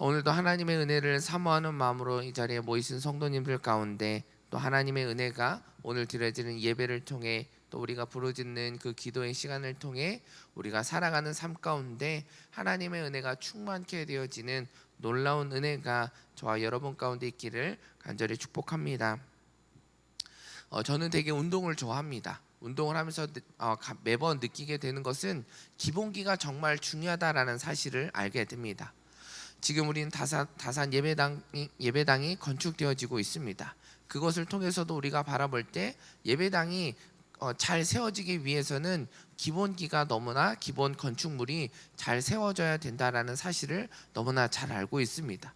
오늘도 하나님의 은혜를 사모하는 마음으로 이 자리에 모이신 성도님들 가운데 또 하나님의 은혜가 오늘 드려지는 예배를 통해 또 우리가 부르짖는 그 기도의 시간을 통해 우리가 살아가는 삶 가운데 하나님의 은혜가 충만케 되어지는 놀라운 은혜가 저와 여러분 가운데 있기를 간절히 축복합니다. 어, 저는 되게 운동을 좋아합니다. 운동을 하면서 느- 어, 가- 매번 느끼게 되는 것은 기본기가 정말 중요하다라는 사실을 알게 됩니다. 지금 우리는 다산, 다산 예배당이, 예배당이 건축되어지고 있습니다. 그것을 통해서도 우리가 바라볼 때 예배당이 어, 잘 세워지기 위해서는 기본기가 너무나 기본 건축물이 잘 세워져야 된다라는 사실을 너무나 잘 알고 있습니다.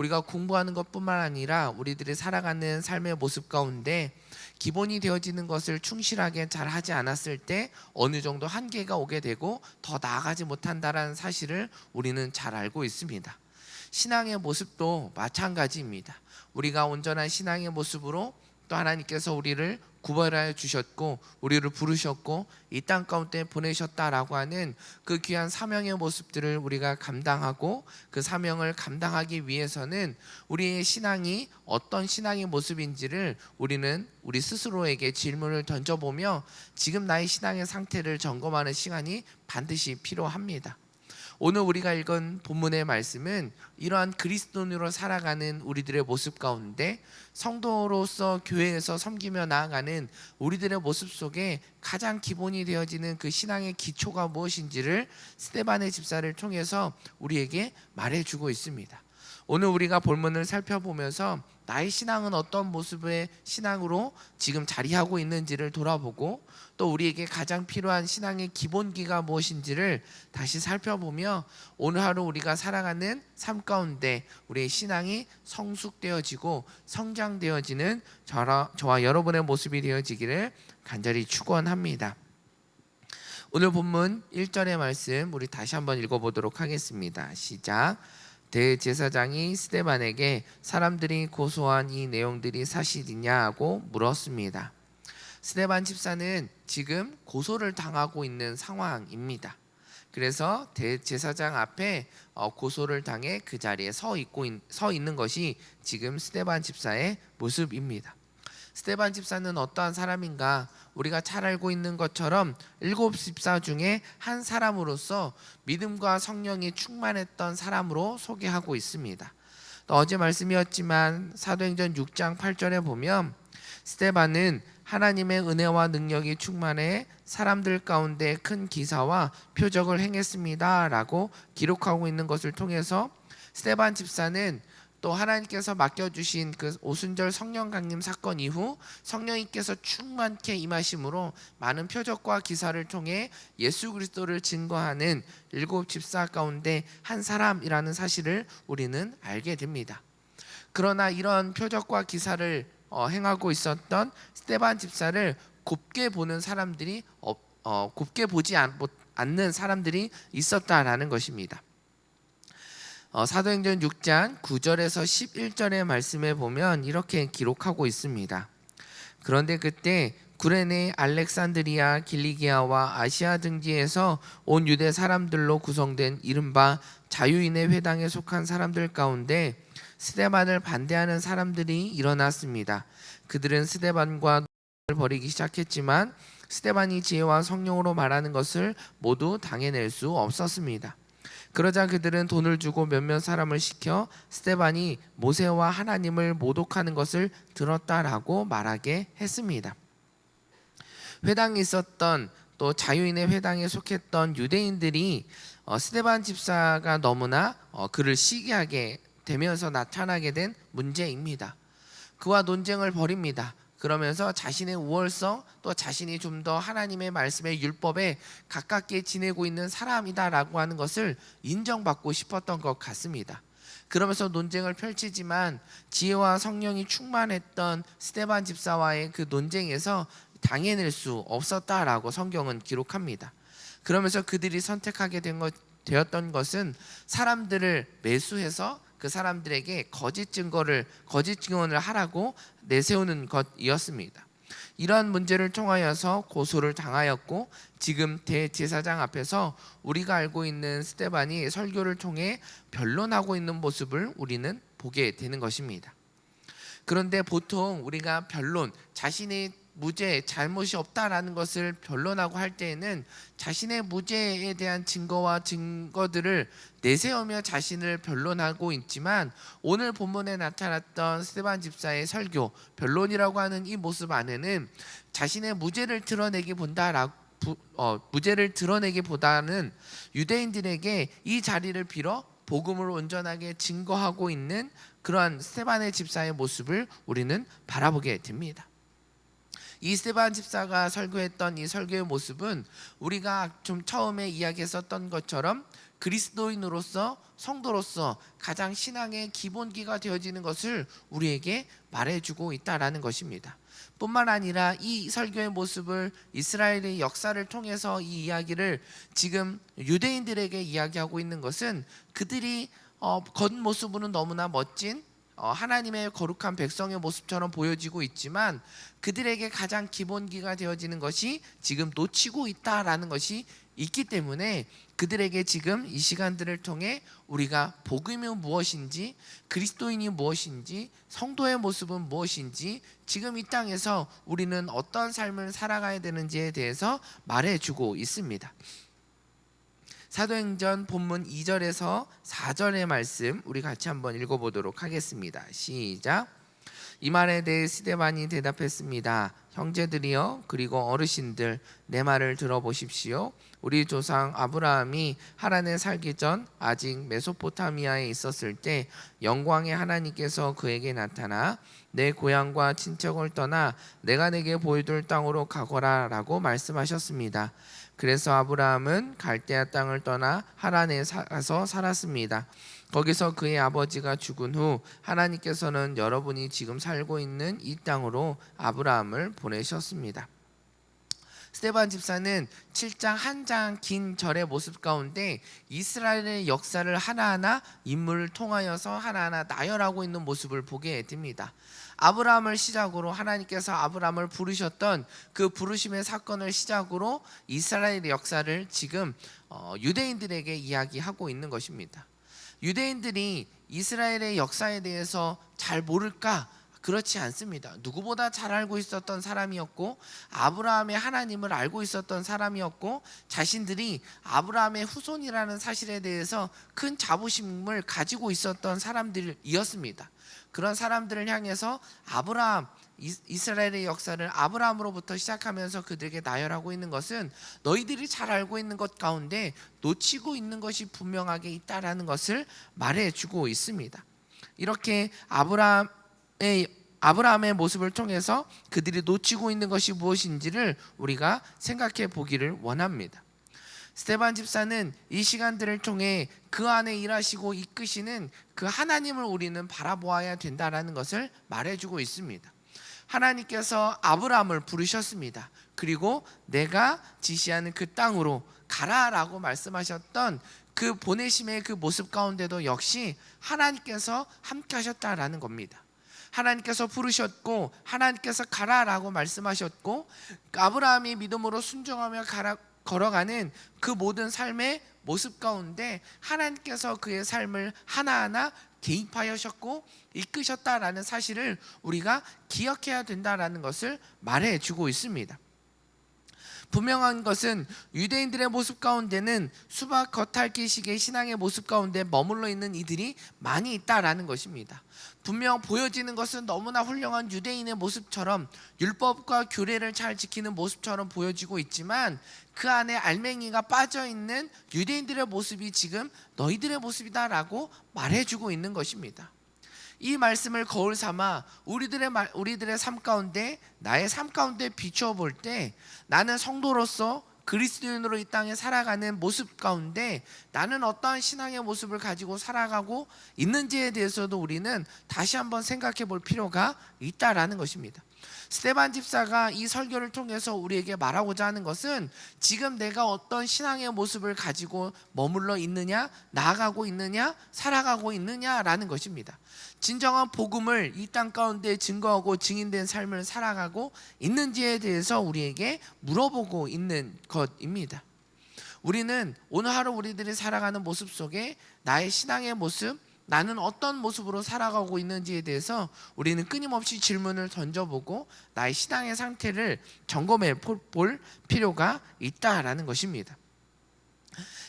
우리가 공부하는 것뿐만 아니라 우리들이 살아가는 삶의 모습 가운데 기본이 되어지는 것을 충실하게 잘 하지 않았을 때 어느 정도 한계가 오게 되고 더 나아가지 못한다라는 사실을 우리는 잘 알고 있습니다. 신앙의 모습도 마찬가지입니다. 우리가 온전한 신앙의 모습으로 또 하나님께서 우리를 구별하여 주셨고 우리를 부르셨고 이 땅 가운데 보내셨다라고 하는 그 귀한 사명의 모습들을 우리가 감당하고 그 사명을 감당하기 위해서는 우리의 신앙이 어떤 신앙의 모습인지를 우리는 우리 스스로에게 질문을 던져보며 지금 나의 신앙의 상태를 점검하는 시간이 반드시 필요합니다. 오늘 우리가 읽은 본문의 말씀은 이러한 그리스도인으로 살아가는 우리들의 모습 가운데 성도로서 교회에서 섬기며 나아가는 우리들의 모습 속에 가장 기본이 되어지는 그 신앙의 기초가 무엇인지를 스테반의 집사를 통해서 우리에게 말해주고 있습니다. 오늘 우리가 본문을 살펴보면서 나의 신앙은 어떤 모습의 신앙으로 지금 자리하고 있는지를 돌아보고 또 우리에게 가장 필요한 신앙의 기본기가 무엇인지를 다시 살펴보며 오늘 하루 우리가 살아가는 삶 가운데 우리의 신앙이 성숙되어지고 성장되어지는 저라, 저와 여러분의 모습이 되어지기를 간절히 축원합니다. 오늘 본문 1절의 말씀 우리 다시 한번 읽어보도록 하겠습니다. 시작. 대제사장이 스데반에게 사람들이 고소한 이 내용들이 사실이냐 하고 물었습니다. 스데반 집사는 지금 고소를 당하고 있는 상황입니다. 그래서 대제사장 앞에 어, 고소를 당해 그 자리에 서 있고 있- 서 있는 것이 지금 스데반 집사의 모습입니다. 스테반 집사는 어떠한 사람인가? 우리가 잘 알고 있는 것처럼 일곱 집사 중에 한 사람으로서 믿음과 성령이 충만했던 사람으로 소개하고 있습니다. 또 어제 말씀이었지만 사도행전 6장 8절에 보면 스테반은 하나님의 은혜와 능력이 충만해 사람들 가운데 큰 기사와 표적을 행했습니다라고 기록하고 있는 것을 통해서 스테반 집사는 또 하나님께서 맡겨주신 그 오순절 성령 강림 사건 이후 성령님께서 충만케 임하심으로 많은 표적과 기사를 통해 예수 그리스도를 증거하는 일곱 집사 가운데 한 사람이라는 사실을 우리는 알게 됩니다. 그러나 이런 표적과 기사를 어, 행하고 있었던 스테반 집사를 곱게 보는 사람들이 어, 어, 곱게 보지 않, 못- 않는 사람들이 있었다라는 것입니다. 어, 사도행전 6장 9절에서 11절의 말씀에 보면 이렇게 기록하고 있습니다. 그런데 그때 구레네 알렉산드리아 길리기아와 아시아 등지에서 온 유대 사람들로 구성된 이른바 자유인의 회당에 속한 사람들 가운데 스데반을 반대하는 사람들이 일어났습니다. 그들은 스데반과 논쟁을 벌이기 시작했지만 스데반이 지혜와 성령으로 말하는 것을 모두 당해낼 수 없었습니다. 그러자 그들은 돈을 주고 몇몇 사람을 시켜 스테반이 모세와 하나님을 모독하는 것을 들었다라고 말하게 했습니다. 회당에 있었던 또 자유인의 회당에 속했던 유대인들이 어, 스테반 집사가 너무나 어, 그를 시기하게 되면서 나타나게 된 문제입니다. 그와 논쟁을 벌입니다. 그러면서 자신의 우월성 또 자신이 좀 더 하나님의 말씀의 율법에 가깝게 지내고 있는 사람이다라고 하는 것을 인정받고 싶었던 것 같습니다. 그러면서 논쟁을 펼치지만 지혜와 성령이 충만했던 스테반 집사와의 그 논쟁에서 당해낼 수 없었다라고 성경은 기록합니다. 그러면서 그들이 선택하게 된 것, 되었던 것은 사람들을 매수해서 그 사람들에게 거짓 증거를 거짓 증언을 하라고 내세우는 것이었습니다. 이러한 문제를 통하여서 고소를 당하였고 지금 대제사장 앞에서 우리가 알고 있는 스테반이 설교를 통해 변론하고 있는 모습을 우리는 보게 되는 것입니다. 그런데 보통 우리가 변론, 자신의 무죄, 잘못이 없다라는 것을 변론하고 할 때에는 자신의 무죄에 대한 증거와 증거들을 내세우며 자신을 변론하고 있지만 오늘 본문에 나타났던 스테반 집사의 설교, 변론이라고 하는 이 모습 안에는 자신의 무죄를 드러내기 본다라고 부, 어, 무죄를 드러내기보다는 유대인들에게 이 자리를 빌어 복음을 온전하게 증거하고 있는 그러한 스테반의 집사의 모습을 우리는 바라보게 됩니다. 이 스테반 집사가 설교했던 이 설교의 모습은 우리가 좀 처음에 이야기했었던 것처럼 그리스도인으로서 성도로서 가장 신앙의 기본기가 되어지는 것을 우리에게 말해주고 있다라는 것입니다. 뿐만 아니라 이 설교의 모습을 이스라엘의 역사를 통해서 이 이야기를 지금 유대인들에게 이야기하고 있는 것은 그들이 어, 겉모습으로는 너무나 멋진 어, 하나님의 거룩한 백성의 모습처럼 보여지고 있지만 그들에게 가장 기본기가 되어지는 것이 지금 놓치고 있다라는 것이 있기 때문에 그들에게 지금 이 시간들을 통해 우리가 복음이 무엇인지 그리스도인이 무엇인지 성도의 모습은 무엇인지 지금 이 땅에서 우리는 어떤 삶을 살아가야 되는지에 대해서 말해주고 있습니다. 사도행전 본문 2절에서 4절의 말씀 우리 같이 한번 읽어보도록 하겠습니다. 시작. 이 말에 대해 스데반이 대답했습니다. 형제들이여 그리고 어르신들 내 말을 들어보십시오. 우리 조상 아브라함이 하란에 살기 전 아직 메소포타미아에 있었을 때 영광의 하나님께서 그에게 나타나 내 고향과 친척을 떠나 내가 내게 보여줄 땅으로 가거라라고 말씀하셨습니다. 그래서 아브라함은 갈대아 땅을 떠나 하란에 가서 살았습니다. 거기서 그의 아버지가 죽은 후 하나님께서는 여러분이 지금 살고 있는 이 땅으로 아브라함을 보내셨습니다. 스테반 집사는 7장 한 장 긴 절의 모습 가운데 이스라엘의 역사를 하나하나 인물을 통하여서 하나하나 나열하고 있는 모습을 보게 됩니다. 아브라함을 시작으로 하나님께서 아브라함을 부르셨던 그 부르심의 사건을 시작으로 이스라엘의 역사를 지금 어, 유대인들에게 이야기하고 있는 것입니다. 유대인들이 이스라엘의 역사에 대해서 잘 모를까? 그렇지 않습니다. 누구보다 잘 알고 있었던 사람이었고 아브라함의 하나님을 알고 있었던 사람이었고 자신들이 아브라함의 후손이라는 사실에 대해서 큰 자부심을 가지고 있었던 사람들이었습니다. 그런 사람들을 향해서 아브라함 이스라엘의 역사를 아브라함으로부터 시작하면서 그들에게 나열하고 있는 것은 너희들이 잘 알고 있는 것 가운데 놓치고 있는 것이 분명하게 있다라는 것을 말해주고 있습니다. 이렇게 아브라함의 아브라함의 모습을 통해서 그들이 놓치고 있는 것이 무엇인지를 우리가 생각해 보기를 원합니다. 스테반 집사는 이 시간들을 통해 그 안에 일하시고 이끄시는 그 하나님을 우리는 바라보아야 된다라는 것을 말해주고 있습니다. 하나님께서 아브라함을 부르셨습니다. 그리고 내가 지시하는 그 땅으로 가라라고 말씀하셨던 그 보내심의 그 모습 가운데도 역시 하나님께서 함께 하셨다라는 겁니다. 하나님께서 부르셨고 하나님께서 가라라고 말씀하셨고 아브라함이 믿음으로 순종하며 가라, 걸어가는 그 모든 삶의 모습 가운데 하나님께서 그의 삶을 하나하나 개입하셨고 이끄셨다라는 사실을 우리가 기억해야 된다라는 것을 말해 주고 있습니다. 분명한 것은 유대인들의 모습 가운데는 수박 겉핥기식의 신앙의 모습 가운데 머물러 있는 이들이 많이 있다라는 것입니다. 분명 보여지는 것은 너무나 훌륭한 유대인의 모습처럼 율법과 규례를 잘 지키는 모습처럼 보여지고 있지만 그 안에 알맹이가 빠져 있는 유대인들의 모습이 지금 너희들의 모습이다라고 말해주고 있는 것입니다. 이 말씀을 거울 삼아 우리들의 말, 우리들의 삶 가운데 나의 삶 가운데 비추어 볼 때 나는 성도로서 그리스도인으로 이 땅에 살아가는 모습 가운데 나는 어떠한 신앙의 모습을 가지고 살아가고 있는지에 대해서도 우리는 다시 한번 생각해 볼 필요가 있다라는 것입니다. 스테반 집사가 이 설교를 통해서 우리에게 말하고자 하는 것은 지금 내가 어떤 신앙의 모습을 가지고 머물러 있느냐, 나아가고 있느냐, 살아가고 있느냐라는 것입니다. 진정한 복음을 이 땅 가운데 증거하고 증인된 삶을 살아가고 있는지에 대해서 우리에게 물어보고 있는 것입니다. 우리는 오늘 하루 우리들이 살아가는 모습 속에 나의 신앙의 모습, 나는 어떤 모습으로 살아가고 있는지에 대해서 우리는 끊임없이 질문을 던져보고 나의 신앙의 상태를 점검해 볼 필요가 있다라는 것입니다.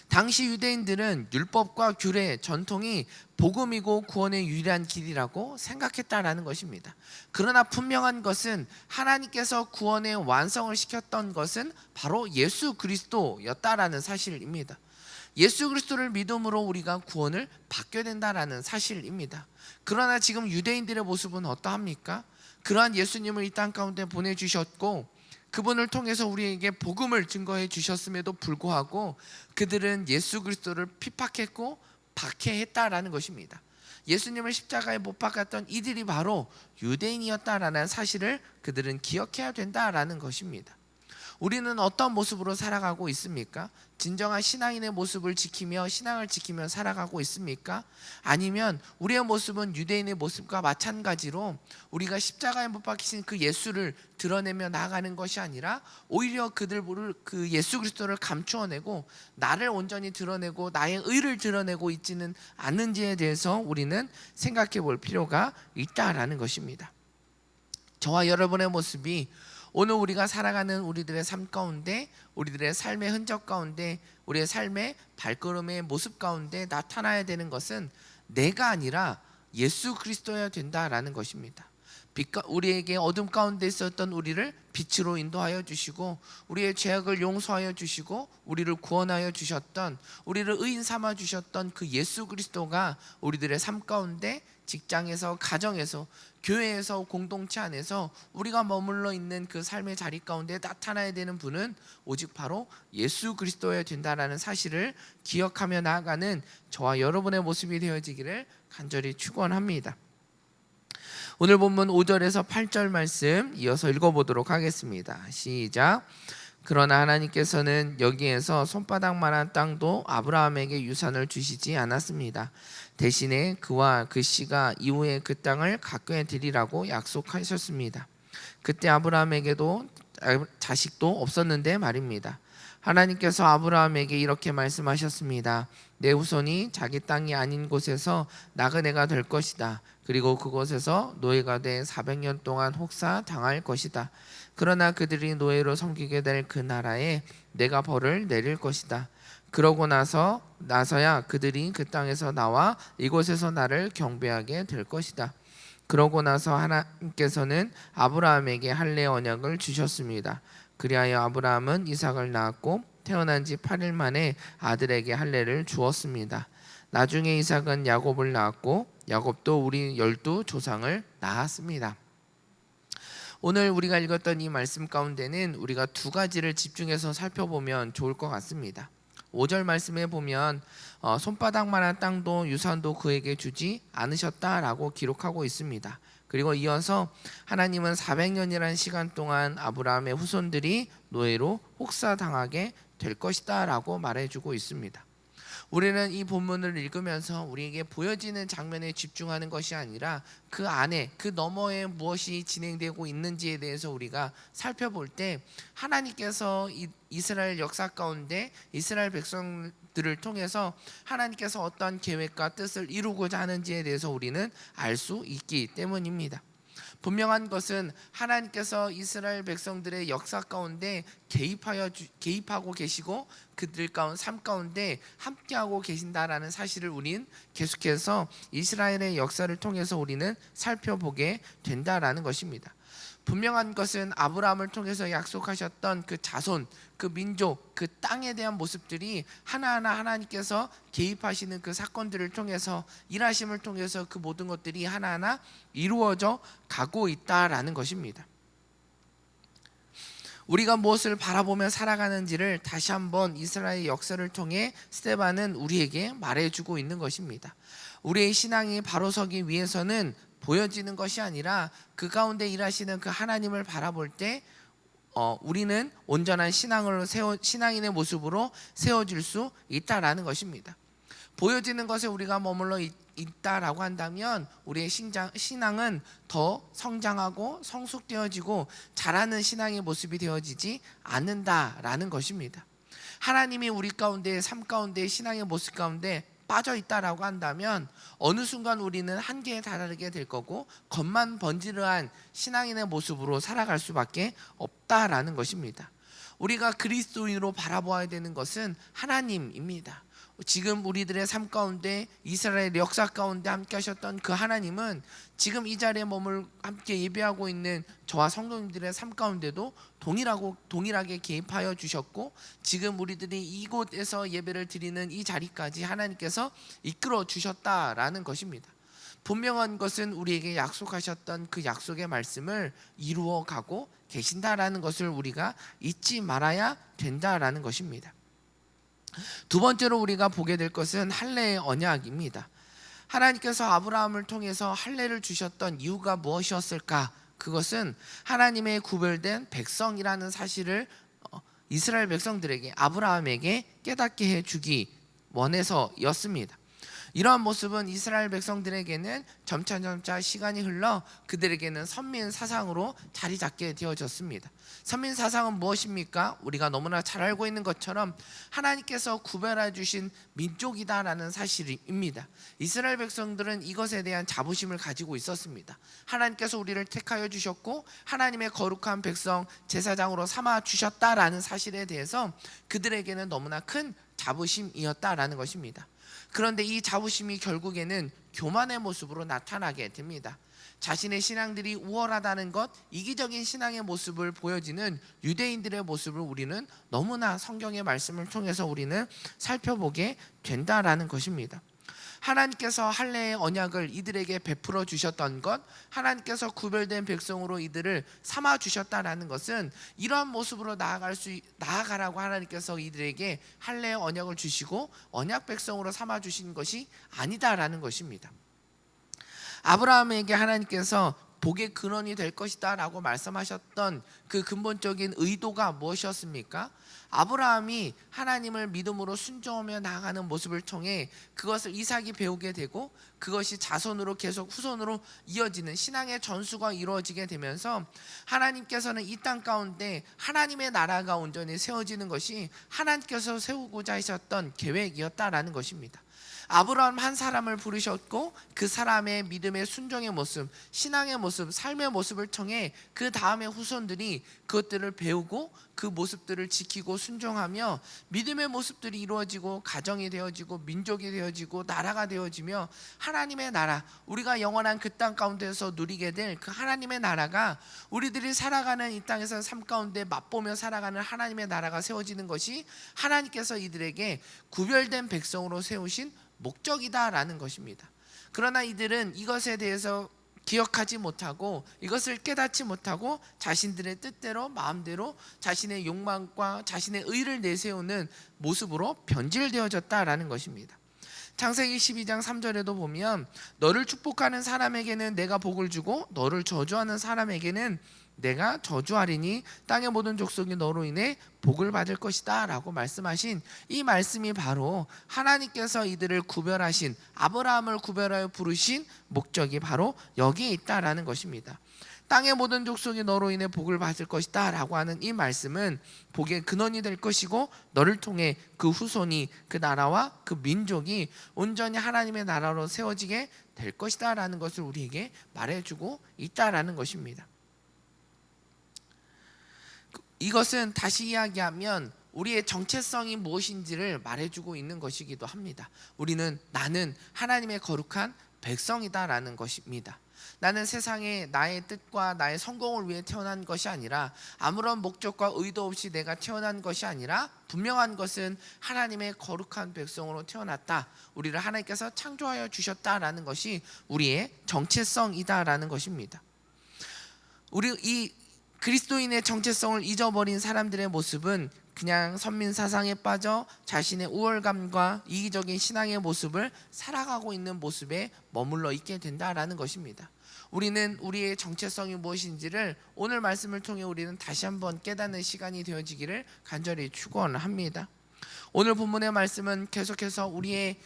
당시 유대인들은 율법과 규례, 전통이 복음이고 구원의 유일한 길이라고 생각했다라는 것입니다. 그러나 분명한 것은 하나님께서 구원의 완성을 시켰던 것은 바로 예수 그리스도였다라는 사실입니다. 예수 그리스도를 믿음으로 우리가 구원을 받게 된다라는 사실입니다. 그러나 지금 유대인들의 모습은 어떠합니까? 그러한 예수님을 이 땅 가운데 보내 주셨고 그분을 통해서 우리에게 복음을 증거해 주셨음에도 불구하고 그들은 예수 그리스도를 핍박했고 박해했다라는 것입니다. 예수님을 십자가에 못 박았던 이들이 바로 유대인이었다라는 사실을 그들은 기억해야 된다라는 것입니다. 우리는 어떤 모습으로 살아가고 있습니까? 진정한 신앙인의 모습을 지키며 신앙을 지키며 살아가고 있습니까? 아니면 우리의 모습은 유대인의 모습과 마찬가지로 우리가 십자가에 못 박히신 그 예수를 드러내며 나아가는 것이 아니라 오히려 그들을 그 예수 그리스도를 감추어내고 나를 온전히 드러내고 나의 의를 드러내고 있지는 않는지에 대해서 우리는 생각해 볼 필요가 있다라는 것입니다. 저와 여러분의 모습이 오늘 우리가 살아가는 우리들의 삶 가운데 우리들의 삶의 흔적 가운데 우리의 삶의 발걸음의 모습 가운데 나타나야 되는 것은 내가 아니라 예수 그리스도여야 된다라는 것입니다. 우리에게 어둠 가운데 있었던 우리를 빛으로 인도하여 주시고 우리의 죄악을 용서하여 주시고 우리를 구원하여 주셨던 우리를 의인 삼아 주셨던 그 예수 그리스도가 우리들의 삶 가운데 직장에서 가정에서 교회에서 공동체 안에서 우리가 머물러 있는 그 삶의 자리 가운데 나타나야 되는 분은 오직 바로 예수 그리스도여야 된다라는 사실을 기억하며 나아가는 저와 여러분의 모습이 되어지기를 간절히 축원합니다. 오늘 본문 5절에서 8절 말씀 이어서 읽어보도록 하겠습니다. 시작. 그러나 하나님께서는 여기에서 손바닥만한 땅도 아브라함에게 유산을 주시지 않았습니다. 대신에 그와 그 씨가 이후에 그 땅을 가까이 드리라고 약속하셨습니다. 그때 아브라함에게도 자식도 없었는데 말입니다. 하나님께서 아브라함에게 이렇게 말씀하셨습니다. 내 후손이 자기 땅이 아닌 곳에서 나그네가 될 것이다. 그리고 그곳에서 노예가 돼 400년 동안 혹사 당할 것이다. 그러나 그들이 노예로 섬기게 될 그 나라에 내가 벌을 내릴 것이다. 그러고 나서 나서야 그들이 그 땅에서 나와 이곳에서 나를 경배하게 될 것이다. 그러고 나서 하나님께서는 아브라함에게 할례 언약을 주셨습니다. 그리하여 아브라함은 이삭을 낳았고 태어난 지 8일 만에 아들에게 할례를 주었습니다. 나중에 이삭은 야곱을 낳았고 야곱도 우리 열두 조상을 낳았습니다. 오늘 우리가 읽었던 이 말씀 가운데는 우리가 두 가지를 집중해서 살펴보면 좋을 것 같습니다. 5절 말씀에 보면 어, 손바닥만한 땅도 유산도 그에게 주지 않으셨다라고 기록하고 있습니다. 그리고 이어서 하나님은 400년이라는 시간 동안 아브라함의 후손들이 노예로 혹사당하게 될 것이다라고 말해주고 있습니다. 우리는 이 본문을 읽으면서 우리에게 보여지는 장면에 집중하는 것이 아니라 그 안에 그 너머에 무엇이 진행되고 있는지에 대해서 우리가 살펴볼 때 하나님께서 이스라엘 역사 가운데 이스라엘 백성들을 통해서 하나님께서 어떤 계획과 뜻을 이루고자 하는지에 대해서 우리는 알 수 있기 때문입니다. 분명한 것은 하나님께서 이스라엘 백성들의 역사 가운데 개입하여 주, 개입하고 계시고 그들 가운 삶 가운데 함께하고 계신다라는 사실을 우린 계속해서 이스라엘의 역사를 통해서 우리는 살펴보게 된다라는 것입니다. 분명한 것은 아브라함을 통해서 약속하셨던 그 자손, 그 민족, 그 땅에 대한 모습들이 하나하나 하나님께서 개입하시는 그 사건들을 통해서 일하심을 통해서 그 모든 것들이 하나하나 이루어져 가고 있다라는 것입니다. 우리가 무엇을 바라보며 살아가는지를 다시 한번 이스라엘 역사를 통해 스테반은 우리에게 말해주고 있는 것입니다. 우리의 신앙이 바로 서기 위해서는 보여지는 것이 아니라 그 가운데 일하시는 그 하나님을 바라볼 때 어, 우리는 온전한 신앙으로 세워 신앙인의 모습으로 세워질 수 있다라는 것입니다. 보여지는 것에 우리가 머물러 있, 있다라고 한다면 우리의 신장, 신앙은 더 성장하고 성숙되어지고 자라는 신앙의 모습이 되어지지 않는다라는 것입니다. 하나님이 우리 가운데 삶 가운데 신앙의 모습 가운데 빠져 있다라고 한다면 어느 순간 우리는 한계에 다다르게 될 거고 겉만 번지르한 신앙인의 모습으로 살아갈 수밖에 없다라는 것입니다. 우리가 그리스도인으로 바라보아야 되는 것은 하나님입니다. 지금 우리들의 삶 가운데 이스라엘 역사 가운데 함께 하셨던 그 하나님은 지금 이 자리에 머물 함께 예배하고 있는 저와 성도님들의 삶 가운데도 동일하고 동일하게 개입하여 주셨고 지금 우리들이 이곳에서 예배를 드리는 이 자리까지 하나님께서 이끌어 주셨다라는 것입니다. 분명한 것은 우리에게 약속하셨던 그 약속의 말씀을 이루어 가고 계신다라는 것을 우리가 잊지 말아야 된다라는 것입니다. 두 번째로 우리가 보게 될 것은 할례의 언약입니다. 하나님께서 아브라함을 통해서 할례를 주셨던 이유가 무엇이었을까? 그것은 하나님의 구별된 백성이라는 사실을 어, 이스라엘 백성들에게 아브라함에게 깨닫게 해 주기 원해서였습니다. 이러한 모습은 이스라엘 백성들에게는 점차 점차 시간이 흘러 그들에게는 선민 사상으로 자리 잡게 되어졌습니다. 선민 사상은 무엇입니까? 우리가 너무나 잘 알고 있는 것처럼 하나님께서 구별해 주신 민족이다라는 사실입니다. 이스라엘 백성들은 이것에 대한 자부심을 가지고 있었습니다. 하나님께서 우리를 택하여 주셨고 하나님의 거룩한 백성 제사장으로 삼아 주셨다라는 사실에 대해서 그들에게는 너무나 큰 자부심이었다라는 것입니다. 그런데 이 자부심이 결국에는 교만의 모습으로 나타나게 됩니다. 자신의 신앙들이 우월하다는 것, 이기적인 신앙의 모습을 보여지는 유대인들의 모습을 우리는 너무나 성경의 말씀을 통해서 우리는 살펴보게 된다라는 것입니다. 하나님께서 할례의 언약을 이들에게 베풀어 주셨던 것, 하나님께서 구별된 백성으로 이들을 삼아 주셨다라는 것은 이러한 모습으로 나아갈 수 나아가라고 하나님께서 이들에게 할례의 언약을 주시고 언약 백성으로 삼아 주신 것이 아니다라는 것입니다. 아브라함에게 하나님께서 복의 근원이 될 것이다 라고 말씀하셨던 그 근본적인 의도가 무엇이었습니까? 아브라함이 하나님을 믿음으로 순종하며 나아가는 모습을 통해 그것을 이삭이 배우게 되고 그것이 자손으로 계속 후손으로 이어지는 신앙의 전수가 이루어지게 되면서 하나님께서는 이 땅 가운데 하나님의 나라가 온전히 세워지는 것이 하나님께서 세우고자 하셨던 계획이었다라는 것입니다. 아브라함 한 사람을 부르셨고 그 사람의 믿음의 순종의 모습, 신앙의 모습, 삶의 모습을 통해 그 다음의 후손들이 그것들을 배우고 그 모습들을 지키고 순종하며 믿음의 모습들이 이루어지고 가정이 되어지고 민족이 되어지고 나라가 되어지며 하나님의 나라, 우리가 영원한 그 땅 가운데서 누리게 될 그 하나님의 나라가 우리들이 살아가는 이 땅에서 삶 가운데 맛보며 살아가는 하나님의 나라가 세워지는 것이 하나님께서 이들에게 구별된 백성으로 세우신 목적이다라는 것입니다. 그러나 이들은 이것에 대해서 기억하지 못하고 이것을 깨닫지 못하고 자신들의 뜻대로 마음대로 자신의 욕망과 자신의 의를 내세우는 모습으로 변질되어졌다라는 것입니다. 창세기 12장 3절에도 보면 너를 축복하는 사람에게는 내가 복을 주고 너를 저주하는 사람에게는 내가 저주하리니 땅의 모든 족속이 너로 인해 복을 받을 것이다라고 말씀하신 이 말씀이 바로 하나님께서 이들을 구별하신 아브라함을 구별하여 부르신 목적이 바로 여기에 있다라는 것입니다. 땅의 모든 족속이 너로 인해 복을 받을 것이다 라고 하는 이 말씀은 복의 근원이 될 것이고 너를 통해 그 후손이 그 나라와 그 민족이 온전히 하나님의 나라로 세워지게 될 것이다 라는 것을 우리에게 말해주고 있다라는 것입니다. 이것은 다시 이야기하면 우리의 정체성이 무엇인지를 말해주고 있는 것이기도 합니다. 우리는 나는 하나님의 거룩한 백성이다라는 것입니다. 나는 세상에 나의 뜻과 나의 성공을 위해 태어난 것이 아니라 아무런 목적과 의도 없이 내가 태어난 것이 아니라 분명한 것은 하나님의 거룩한 백성으로 태어났다. 우리를 하나님께서 창조하여 주셨다라는 것이 우리의 정체성이다라는 것입니다. 우리 이 그리스도인의 정체성을 잊어버린 사람들의 모습은 그냥 선민 사상에 빠져 자신의 우월감과 이기적인 신앙의 모습을 살아가고 있는 모습에 머물러 있게 된다라는 것입니다. 우리는 우리의 정체성이 무엇인지를 오늘 말씀을 통해 우리는 다시 한번 깨닫는 시간이 되어지기를 간절히 축원합니다. 오늘 본문의 말씀은 계속해서 우리의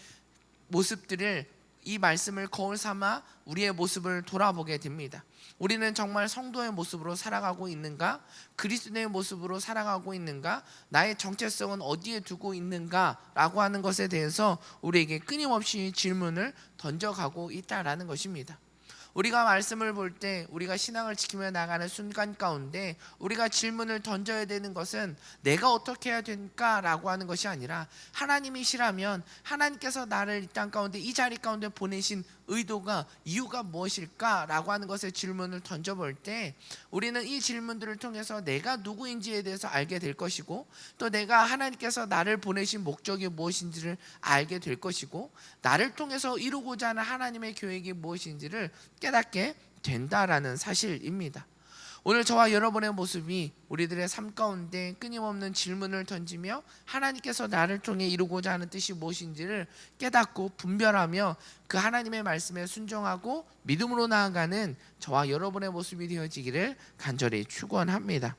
모습들을 이 말씀을 거울 삼아 우리의 모습을 돌아보게 됩니다. 우리는 정말 성도의 모습으로 살아가고 있는가? 그리스도의 모습으로 살아가고 있는가? 나의 정체성은 어디에 두고 있는가 라고 하는 것에 대해서 우리에게 끊임없이 질문을 던져가고 있다라는 것입니다. 우리가 말씀을 볼 때 우리가 신앙을 지키며 나가는 순간 가운데 우리가 질문을 던져야 되는 것은 내가 어떻게 해야 될까라고 하는 것이 아니라 하나님이시라면 하나님께서 나를 이 땅 가운데 이 자리 가운데 보내신 의도가 이유가 무엇일까라고 하는 것에 질문을 던져볼 때 우리는 이 질문들을 통해서 내가 누구인지에 대해서 알게 될 것이고 또 내가 하나님께서 나를 보내신 목적이 무엇인지를 알게 될 것이고 나를 통해서 이루고자 하는 하나님의 계획이 무엇인지를 깨닫게 된다라는 사실입니다. 오늘 저와 여러분의 모습이 우리들의 삶 가운데 끊임없는 질문을 던지며 하나님께서 나를 통해 이루고자 하는 뜻이 무엇인지를 깨닫고 분별하며 그 하나님의 말씀에 순종하고 믿음으로 나아가는 저와 여러분의 모습이 되어지기를 간절히 축원합니다.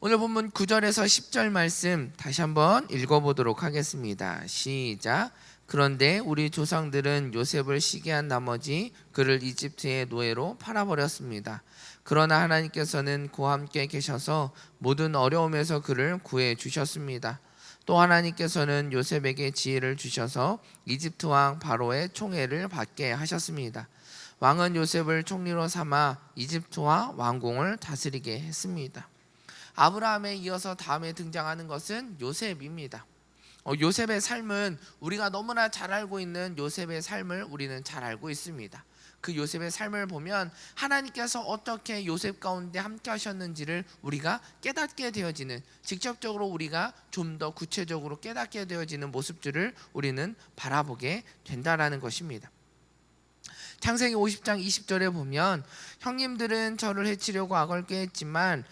오늘 본문 9절에서 10절 말씀 다시 한번 읽어보도록 하겠습니다. 시작. 그런데 우리 조상들은 요셉을 시기한 나머지 그를 이집트의 노예로 팔아버렸습니다. 그러나 하나님께서는 그와 함께 계셔서 모든 어려움에서 그를 구해 주셨습니다. 또 하나님께서는 요셉에게 지혜를 주셔서 이집트 왕 바로의 총애를 받게 하셨습니다. 왕은 요셉을 총리로 삼아 이집트와 왕궁을 다스리게 했습니다. 아브라함에 이어서 다음에 등장하는 것은 요셉입니다. 어, 요셉의 삶은 우리가 너무나 잘 알고 있는 요셉의 삶을 우리는 잘 알고 있습니다. 그 요셉의 삶을 보면 하나님께서 어떻게 요셉 가운데 함께 하셨는지를 우리가 깨닫게 되어지는 직접적으로 우리가 좀 더 구체적으로 깨닫게 되어지는 모습들을 우리는 바라보게 된다라는 것입니다. 창세기 50장 20절에 보면 형님들은 저를 해치려고 악을 꾀했지만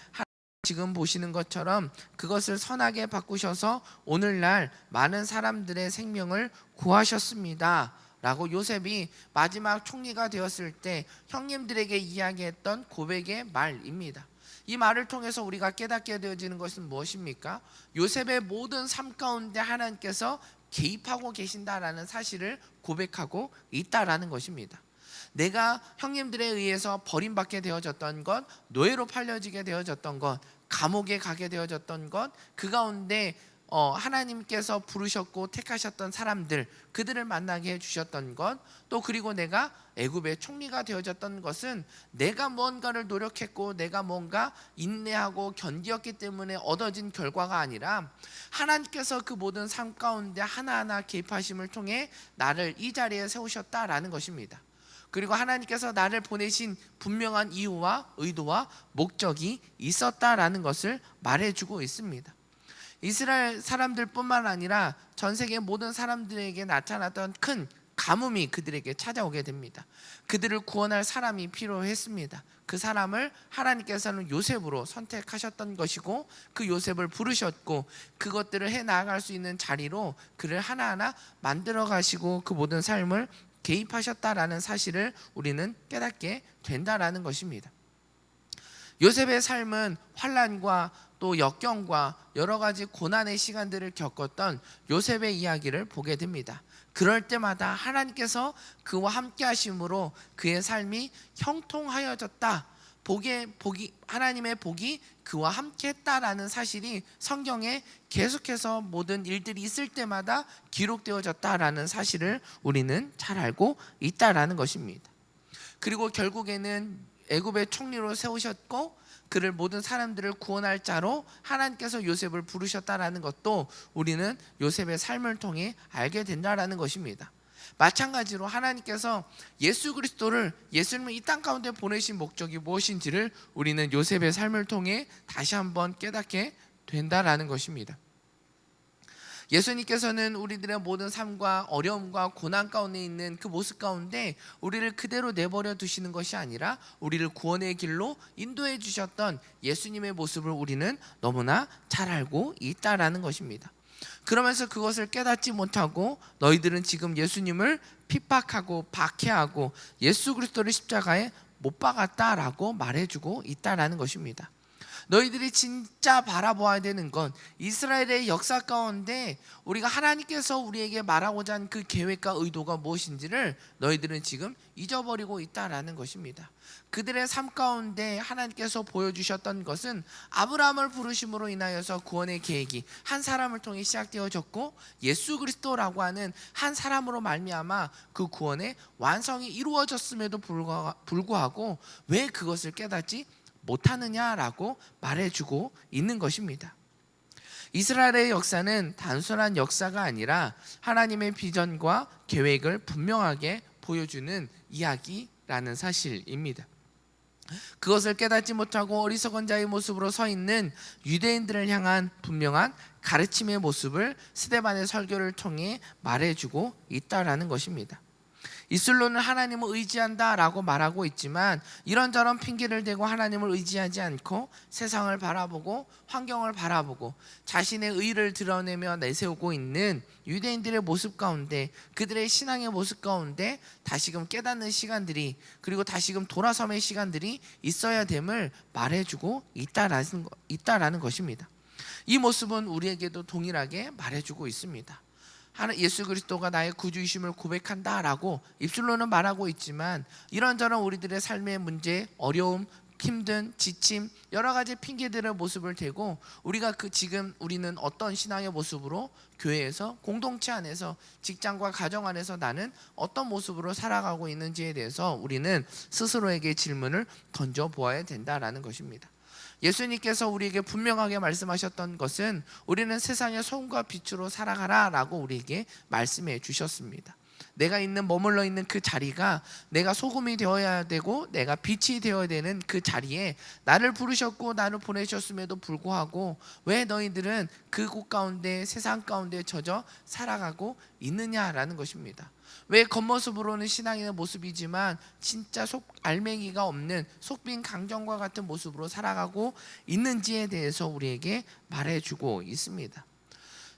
지금 보시는 것처럼 그것을 선하게 바꾸셔서 오늘날 많은 사람들의 생명을 구하셨습니다. 라고 요셉이 마지막 총리가 되었을 때 형님들에게 이야기했던 고백의 말입니다. 이 말을 통해서 우리가 깨닫게 되어지는 것은 무엇입니까? 요셉의 모든 삶 가운데 하나님께서 개입하고 계신다라는 사실을 고백하고 있다라는 것입니다. 내가 형님들에 의해서 버림받게 되어졌던 것, 노예로 팔려지게 되어졌던 것, 감옥에 가게 되어졌던 것, 그 가운데 어, 하나님께서 부르셨고 택하셨던 사람들 그들을 만나게 해주셨던 것 또 그리고 내가 애굽의 총리가 되어졌던 것은 내가 무언가를 노력했고 내가 뭔가 인내하고 견디었기 때문에 얻어진 결과가 아니라 하나님께서 그 모든 삶 가운데 하나하나 개입하심을 통해 나를 이 자리에 세우셨다라는 것입니다. 그리고 하나님께서 나를 보내신 분명한 이유와 의도와 목적이 있었다라는 것을 말해주고 있습니다. 이스라엘 사람들뿐만 아니라 전 세계 모든 사람들에게 나타났던 큰 가뭄이 그들에게 찾아오게 됩니다. 그들을 구원할 사람이 필요했습니다. 그 사람을 하나님께서는 요셉으로 선택하셨던 것이고 그 요셉을 부르셨고 그것들을 해 나아갈 수 있는 자리로 그를 하나하나 만들어 가시고 그 모든 삶을 개입하셨다라는 사실을 우리는 깨닫게 된다라는 것입니다. 요셉의 삶은 환란과 또 역경과 여러 가지 고난의 시간들을 겪었던 요셉의 이야기를 보게 됩니다. 그럴 때마다 하나님께서 그와 함께 하심으로 그의 삶이 형통하여졌다. 복의 복이 하나님의 복이 그와 함께 했다라는 사실이 성경에 계속해서 모든 일들이 있을 때마다 기록되어졌다라는 사실을 우리는 잘 알고 있다라는 것입니다. 그리고 결국에는 애굽의 총리로 세우셨고 그를 모든 사람들을 구원할 자로 하나님께서 요셉을 부르셨다라는 것도 우리는 요셉의 삶을 통해 알게 된다라는 것입니다. 마찬가지로 하나님께서 예수 그리스도를 예수님을 이 땅 가운데 보내신 목적이 무엇인지를 우리는 요셉의 삶을 통해 다시 한번 깨닫게 된다라는 것입니다. 예수님께서는 우리들의 모든 삶과 어려움과 고난 가운데 있는 그 모습 가운데 우리를 그대로 내버려 두시는 것이 아니라 우리를 구원의 길로 인도해 주셨던 예수님의 모습을 우리는 너무나 잘 알고 있다라는 것입니다. 그러면서 그것을 깨닫지 못하고 너희들은 지금 예수님을 핍박하고 박해하고 예수 그리스도를 십자가에 못 박았다라고 말해주고 있다라는 것입니다. 너희들이 진짜 바라보아야 되는 건 이스라엘의 역사 가운데 우리가 하나님께서 우리에게 말하고자 한 그 계획과 의도가 무엇인지를 너희들은 지금 잊어버리고 있다라는 것입니다. 그들의 삶 가운데 하나님께서 보여주셨던 것은 아브라함을 부르심으로 인하여서 구원의 계획이 한 사람을 통해 시작되어졌고 예수 그리스도라고 하는 한 사람으로 말미암아 그 구원의 완성이 이루어졌음에도 불구하- 불구하고 왜 그것을 깨닫지 못하느냐라고 말해주고 있는 것입니다. 이스라엘의 역사는 단순한 역사가 아니라 하나님의 비전과 계획을 분명하게 보여주는 이야기라는 사실입니다. 그것을 깨닫지 못하고 어리석은 자의 모습으로 서 있는 유대인들을 향한 분명한 가르침의 모습을 스데반의 설교를 통해 말해주고 있다라는 것입니다. 이슬로는 하나님을 의지한다라고 말하고 있지만 이런저런 핑계를 대고 하나님을 의지하지 않고 세상을 바라보고 환경을 바라보고 자신의 의를 드러내며 내세우고 있는 유대인들의 모습 가운데 그들의 신앙의 모습 가운데 다시금 깨닫는 시간들이 그리고 다시금 돌아섬의 시간들이 있어야 됨을 말해주고 있다라는, 거- 있다라는 것입니다. 이 모습은 우리에게도 동일하게 말해주고 있습니다. 예수 그리스도가 나의 구주이심을 고백한다라고 입술로는 말하고 있지만 이런저런 우리들의 삶의 문제, 어려움, 힘든 지침 여러 가지 핑계들의 모습을 대고 우리가 그 지금 우리는 어떤 신앙의 모습으로 교회에서 공동체 안에서 직장과 가정 안에서 나는 어떤 모습으로 살아가고 있는지에 대해서 우리는 스스로에게 질문을 던져 보아야 된다라는 것입니다. 예수님께서 우리에게 분명하게 말씀하셨던 것은 우리는 세상의 소금과 빛으로 살아가라라고 우리에게 말씀해 주셨습니다. 내가 있는 머물러 있는 그 자리가 내가 소금이 되어야 되고 내가 빛이 되어야 되는 그 자리에 나를 부르셨고 나를 보내셨음에도 불구하고 왜 너희들은 그곳 가운데 세상 가운데 젖어 살아가고 있느냐라는 것입니다. 왜 겉모습으로는 신앙인의 모습이지만 진짜 속 알맹이가 없는 속빈 강정과 같은 모습으로 살아가고 있는지에 대해서 우리에게 말해주고 있습니다.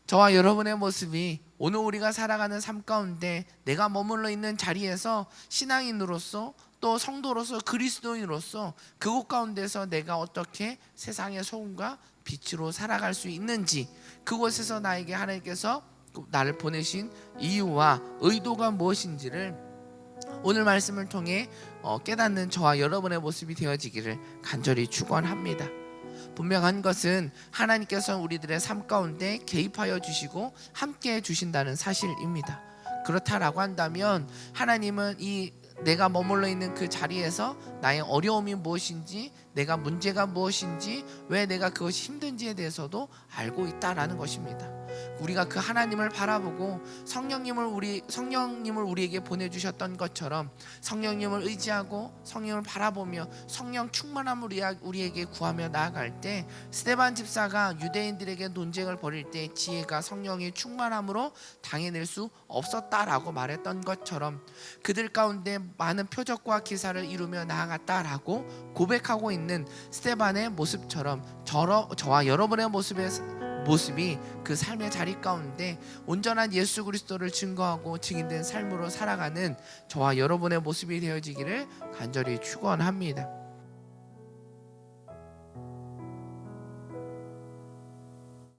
저와 여러분의 모습이 오늘 우리가 살아가는 삶 가운데 내가 머물러 있는 자리에서 신앙인으로서 또 성도로서 그리스도인으로서 그곳 가운데서 내가 어떻게 세상의 소금과 빛으로 살아갈 수 있는지 그곳에서 나에게 하나님께서 나를 보내신 이유와 의도가 무엇인지를 오늘 말씀을 통해 어, 깨닫는 저와 여러분의 모습이 되어지기를 간절히 축원합니다. 분명한 것은 하나님께서 우리들의 삶 가운데 개입하여 주시고 함께 해 주신다는 사실입니다. 그렇다라고 한다면 하나님은 이 내가 머물러 있는 그 자리에서 나의 어려움이 무엇인지 내가 문제가 무엇인지 왜 내가 그것이 힘든지에 대해서도 알고 있다라는 것입니다. 우리가 그 하나님을 바라보고 성령님을 우리 성령님을 우리에게 보내 주셨던 것처럼 성령님을 의지하고 성령을 바라보며 성령 충만함을 우리- 우리에게 구하며 나아갈 때 스테반 집사가 유대인들에게 논쟁을 벌일 때 지혜가 성령의 충만함으로 당해낼 수 없었다라고 말했던 것처럼 그들 가운데 많은 표적과 기사를 이루며 나아갔다라고 고백하고 있는 스테반의 모습처럼 저와 여러분의 모습의 모습이 그 삶의 자리 가운데 온전한 예수 그리스도를 증거하고 증인된 삶으로 살아가는 저와 여러분의 모습이 되어지기를 간절히 축원합니다.